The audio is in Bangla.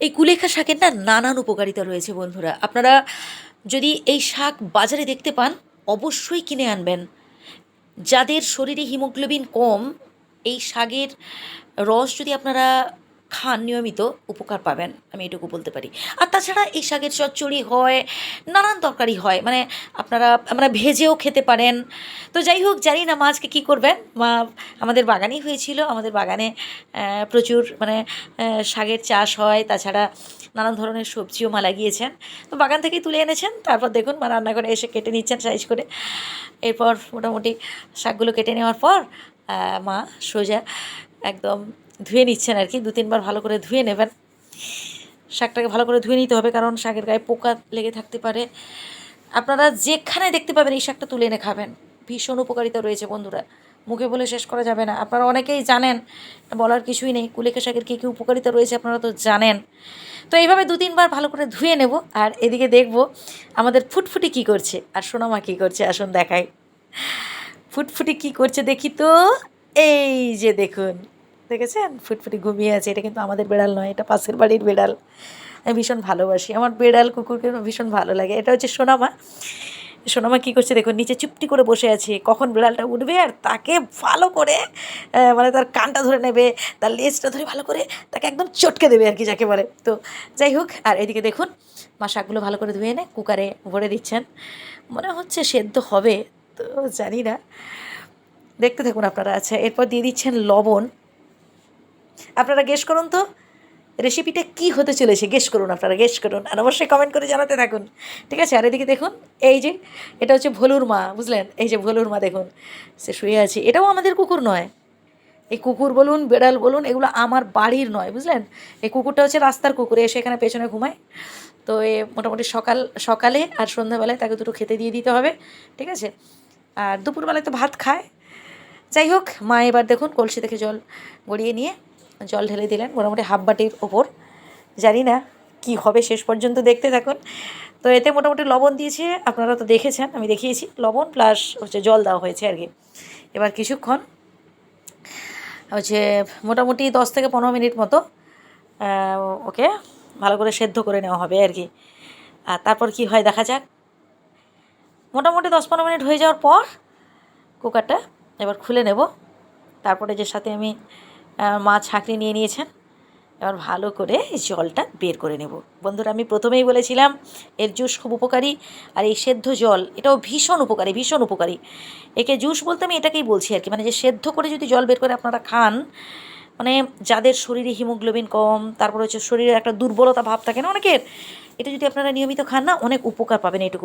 এই কুলেখা শাকের না নানান উপকারিতা রয়েছে বন্ধুরা। আপনারা যদি এই শাক বাজারে দেখতে পান, অবশ্যই কিনে আনবেন। যাদের শরীরে হিমোগ্লোবিন কম, এই শাকের রস যদি আপনারা খান নিয়মিত উপকার পাবেন, আমি এটুকু বলতে পারি। আর তাছাড়া এই শাকের চচ্চড়ি হয়, নানান তরকারি হয় মানে আপনারা, আমরা ভেজেও খেতে পারেন। তো যাই হোক, জানি না মা আজকে কী করবেন। মা, আমাদের বাগানেই হয়েছিল, আমাদের বাগানে প্রচুর মানে শাকের চাষ হয়, তাছাড়া নানান ধরনের সবজিও মা লাগিয়েছেন। তো বাগান থেকেই তুলে এনেছেন, তারপর দেখুন মা রান্না করে এসে কেটে নিচ্ছেন সাইজ করে। এরপর মোটামুটি শাকগুলো কেটে নেওয়ার পর মা সোজা একদম ধুয়ে নিচ্ছেন আর কি, দু তিনবার ভালো করে ধুয়ে নেবেন। শাকটাকে ভালো করে ধুয়ে নিতে হবে কারণ শাকের গায়ে পোকা লেগে থাকতে পারে। আপনারা যেখানে দেখতে পাবেন এই শাকটা তুলে এনে খাবেন। ভীষণ উপকারিতা রয়েছে বন্ধুরা। মুখে বলে শেষ করা যাবে না। আপনারা অনেকেই জানেন, বলার কিছুই নেই কুলেখা শাকের কী কী উপকারিতা রয়েছে আপনারা তো জানেন। তো এইভাবে দু তিনবার ভালো করে ধুয়ে নেব আর এদিকে দেখব আমাদের ফুটফুটি কী করছে আর সোনামা কী করছে আসুন দেখাই। ফুটফুটি কী করছে দেখি তো। এই যে দেখুন। দেখেছেন? ফুটফুটি ঘুমিয়ে আছে, এটা কিন্তু আমাদের বেড়াল নয়, এটা পাশের বাড়ির বেড়াল। আমি ভীষণ ভালোবাসি, আমার বেড়াল কুকুরকে ভীষণ ভালো লাগে। এটা হচ্ছে সোনামা। সোনামা কী করছে দেখুন, নিচে চুপটি করে বসে আছে, কখন বিড়ালটা উঠবে আর তাকে ভালো করে মানে তার কানটা ধরে নেবে, তার লেজটা ধরে ভালো করে তাকে একদম চটকে দেবে আর কি, যাকে বলে। তো যাই হোক, আর এদিকে দেখুন, মা শাকগুলো ভালো করে ধুয়ে এনে কুকারে ভরে দিচ্ছেন। মনে হচ্ছে সেদ্ধ হবে, তো জানি না। দেখতে থাকুন আপনারা। আচ্ছা এরপর দিয়ে দিচ্ছেন লবণ। আপনারা গেস করুন তো রেসিপিটা কি হতে চলেছে? গেস করুন আপনারা গেস করুন। আর অবশ্যই কমেন্ট করে জানাতে থাকুন। ঠিক আছে? আর এদিকে দেখুন, এই যে, এটা হচ্ছে ভলুর মা, বুঝলেন? এই যে ভলুর মা দেখুন, সে শুয়ে আছে। এটাও আমাদের কুকুর নয়। এই কুকুর বলুন, বেড়াল বলুন, এগুলো আমার বাড়ির নয়, বুঝলেন? এই কুকুরটা হচ্ছে রাস্তার কুকুর, এসে এখানে পেছনে ঘুমায়। তো এ মোটামুটি সকাল, সকালে আর সন্ধ্যাবেলায় তাকে দুটো খেতে দিয়ে দিতে হবে। ঠিক আছে? আর দুপুরবেলায় তো ভাত খায়। যাই হোক, মা এবার দেখুন কলসি থেকে জল গড়িয়ে নিয়ে জল ঢেলে দিলেন মোটামুটি হাফ বাটির ওপর। জানি না কি হবে শেষ পর্যন্ত দেখতে থাকুন। তো এতে মোটামুটি লবণ দিয়েছে, আপনারা তো দেখেছেন, আমি দেখিয়েছি। লবণ প্লাস হচ্ছে জল দেওয়া হয়েছে আর কি। এবার কিছুক্ষণ, হচ্ছে মোটামুটি দশ থেকে পনেরো মিনিট মতো ওকে ভালো করে সেদ্ধ করে নেওয়া হবে আর কি। আর তারপর কি হয় দেখা যাক। মোটামুটি দশ পনেরো মিনিট হয়ে যাওয়ার পর, কুকারটা এবার খুলে নেব। তারপরে যে সাথে আমি মা ছাঁকনি নিয়ে নিয়েছেন। এবার ভালো করে জলটা বের করে নেব। বন্ধুরা, আমি প্রথমেই বলেছিলাম, এর জুস খুব উপকারী, আর এই সেদ্ধ জল, এটাও ভীষণ উপকারী ভীষণ উপকারী। একে জুস বলতে আমি এটাকেই বলছি আর কি মানে যে সেদ্ধ করে যদি জল বের করে আপনারা খান মানে যাদের শরীরে হিমোগ্লোবিন কম, তারপর হচ্ছে শরীরে একটা দুর্বলতা ভাব থাকে না অনেকের, এটা যদি আপনারা নিয়মিত খান না, অনেক উপকার পাবেন এইটুকু।